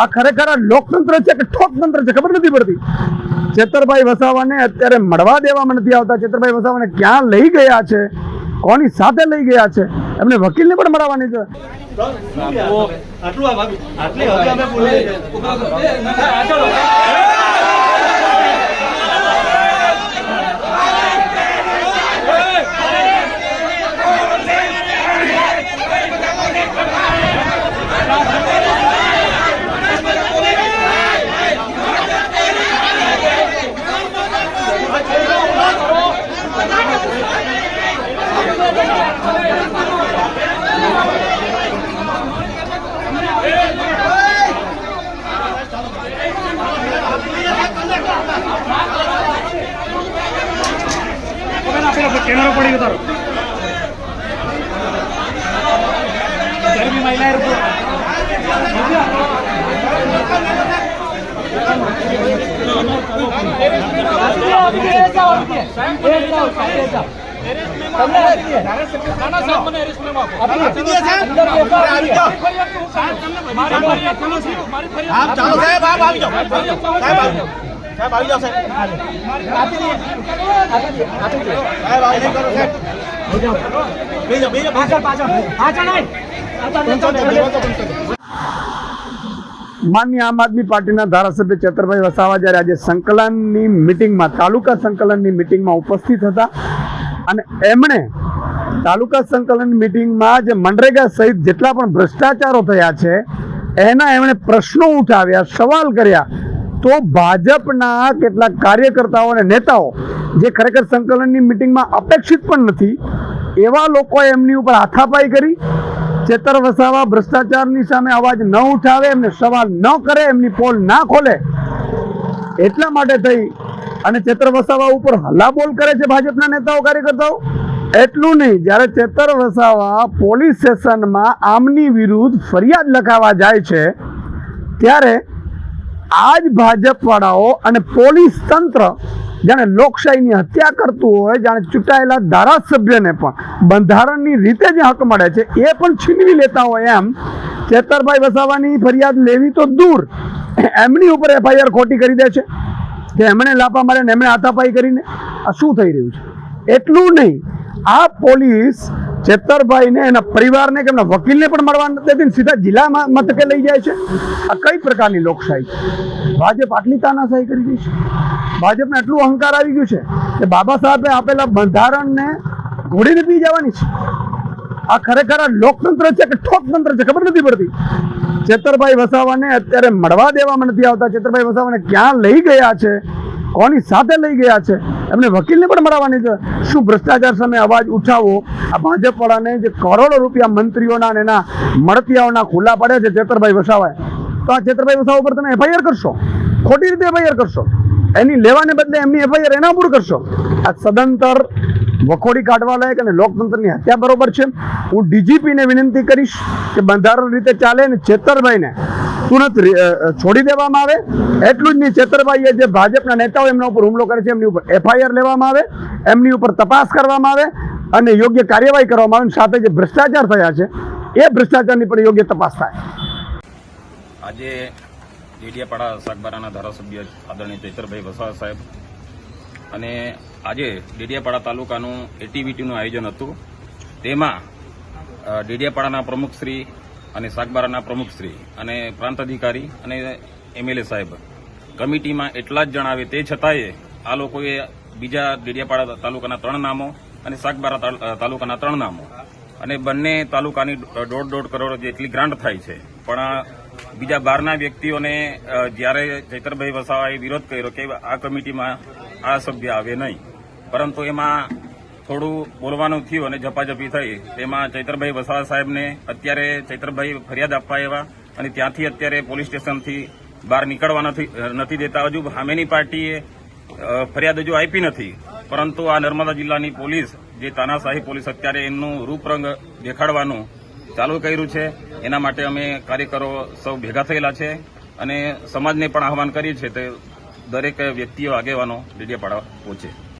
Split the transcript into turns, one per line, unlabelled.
આ ખરેખર આ લોકતંત્ર છે કે ઠોકતંત્ર છે? ખબર નથી પડતી. ચેતરભાઈ વસાવાને અત્યારે મળવા દેવામાં નથી આવતા. ચેતરભાઈ વસાવાને ક્યાં લઈ ગયા છે? કોની સાથે લઈ ગયા છે? એમને વકીલને પણ મળવાની છે.
આટલું આટલી હવે અમે કેમેરો પડી ગયો તારો ગરમી મહિલા
ચાલો સાહેબ આપ આવી જાઓ સાહેબ આવી જાઓ સાહેબ આવી જાઓ સાહેબ. બેજો બેજો પાછળ
માન્ય આમ આદમી પાર્ટીના ધારાસભ્ય ચેતરભાઈ વસાવા જ્યારે આજે સંકલનની મિટિંગમાં તાલુકા સંકલનની મિટિંગમાં ઉપસ્થિત હતા અને એમણે તાલુકા સંકલન મિટિંગમાં જે મનરેગા સહિત જેટલા પણ ભ્રષ્ટાચારો થયા છે એના એમણે પ્રશ્નો ઉઠાવ્યા સવાલ કર્યા. તો ભાજપના કેટલાક કાર્યકર્તાઓ અને નેતાઓ જે ખરેખર સંકલનની મિટિંગમાં અપેક્ષિત પણ નથી, એવા લોકોએ એમની ઉપર હાથાપાઈ કરી, ચેતર વસાવા ભ્રષ્ટાચારની સામે અવાજ ન ઉઠાવે, એમને સવાલ ન કરે, એમની પોલ ના ખોલે, એટલા માટે થઈ અને ચેતર વસાવા ઉપર હલ્લાબોલ કરે છે ભાજપના નેતાઓ, કાર્યકર્તાઓ? એટલું નહીં, જ્યારે ચેતર વસાવા પોલીસ સ્ટેશનમાં આમની વિરુદ્ધ ફરિયાદ લખાવા જાય છે, ત્યારે આ જ ભાજપવાળાઓ અને પોલીસ તંત્ર જાણે લોકશાહીની હત્યા કરતું હોય, જાણે ચૂંટાયેલા ધારાસભ્યને પણ બંધારણની રીતે જે હક મળે છે, એ પણ છીનવી લેતા હોય એમ ચેતરભાઈ વસાવાની ફરિયાદ લેવી તો દૂર. એમની ઉપર એફઆઈઆર ખોટી કરી દે છે. કે એમણે લાપા મારે ને એમણે હાથાપાઈ કરીને. આ શું થઈ રહ્યું છે? એટલું નહીં. આ પોલીસ ચેતરભાઈને એના પરિવારને કે એમના વકીલને પણ મળવા નથી સીધા જિલ્લા મથકે લઈ જાય છે. આ કઈ પ્રકારની લોકશાહી ભાજપ આટલી તાનાશાહી કરી રહી છે? ભાજપને આટલું અહંકાર આવી ગયું છે કે બાબા સાહેબે આપેલા બંધારણને ઘોડીને પી જવાની છે. આ ખરેખર આ લોકતંત્ર છે કે ઠોકતંત્ર છે? ખબર નથી પડતી. ચેતરભાઈ વસાવાને અત્યારે મળવા દેવામાં નથી આવતા. ચેતરભાઈ વસાવાને ક્યાં લઈ ગયા છે? કોની સાથે લઈ ગયા છે? એમને વકીલને પણ મળવાની છે. શું ભ્રષ્ટાચાર સામે અવાજ ઉઠાવો? આ ભાજપવાળાને જે કરોડો રૂપિયા મંત્રીઓના અને એના મળતિયાઓના ખુલ્લા પડે છે ચેતરભાઈ વસાવાએ. તો આ ચેતરભાઈ વસાવા ઉપર તમે એફઆઈઆર કરશો? ખોટી રીતે એફઆઈઆર કરશો? એની લેવાને બદલે એમની એફઆઈઆર એના ઉપર કરશો? આ સદંતર વખોડી કાઢવા લાયક અને લોકતંત્રની હત્યા બરોબર છે. હું ડીજીપીને વિનંતી કરીશ કે બંધારણ રીતે ચાલે અને ચેતરભાઈને તુરંત છોડી દેવામાં આવે. એટલું જ નહીં ચેતરભાઈએ જે ભાજપના નેતાઓ એમના ઉપર હુમલો કરે છે, એમની ઉપર એફઆઈઆર લેવામાં આવે, એમની ઉપર તપાસ કરવામાં આવે અને યોગ્ય કાર્યવાહી કરવામાં આવે સાથે જે ભ્રષ્ટાચાર થયા છે, એ ભ્રષ્ટાચારની પણ યોગ્ય તપાસ થાય.
આજે ડેડિયાપાડા સાગબારાના ધારાસભ્ય આદરણીય ચૈતરભાઈ વસાવા સાહેબ અને આજે ડેડિયાપાડા તાલુકાનું એટીવીટીનું આયોજન હતું. તેમાં ડેડિયાપાડાના પ્રમુખ પ્રમુખશ્રી અને સાગબારાના પ્રમુખશ્રી અને પ્રાંત અધિકારી અને એમએલએ સાહેબ. કમિટીમાં એટલા જ જણાવે તે છતાંય આ લોકોએ બીજા ડેડિયાપાડા તાલુકાના ત્રણ નામો અને સાગબારા તાલુકાના ત્રણ નામો. અને બંને તાલુકાની દોઢ દોઢ કરોડ જેટલી ગ્રાન્ટ થાય છે. પણ બીજા બહારના વ્યક્તિઓને જ્યારે ચૈતરભાઈ વસાવાએ વિરોધ કર્યો કે આ કમિટીમાં આ સભ્ય આવે નહીં. પરંતુ એમાં થોડું બોલવાનું થયું અને ઝપાઝપી થઈ. તેમાં ચૈતરભાઈ વસાવા સાહેબને અત્યારે ચૈતરભાઈ ફરિયાદ આપવા આવ્યા અને ત્યાંથી અત્યારે પોલીસ સ્ટેશનથી બહાર નીકળવા નથી નથી દેતા. હજુ સામેની પાર્ટીએ ફરિયાદ હજુ આપી નથી. પરંતુ આ નર્મદા જિલ્લાની પોલીસ, જે તાનાશાહી પોલીસ અત્યારે એમનું રૂપરંગ દેખાડવાનું ચાલુ કર્યું છે. એના માટે અમે કાર્યકરો સૌ ભેગા થયેલા છે અને સમાજને પણ આહવાન કરીએ છીએ તે દરેક વ્યક્તિઓ આગેવાનો ડેડિયા પાડવા પહોંચે.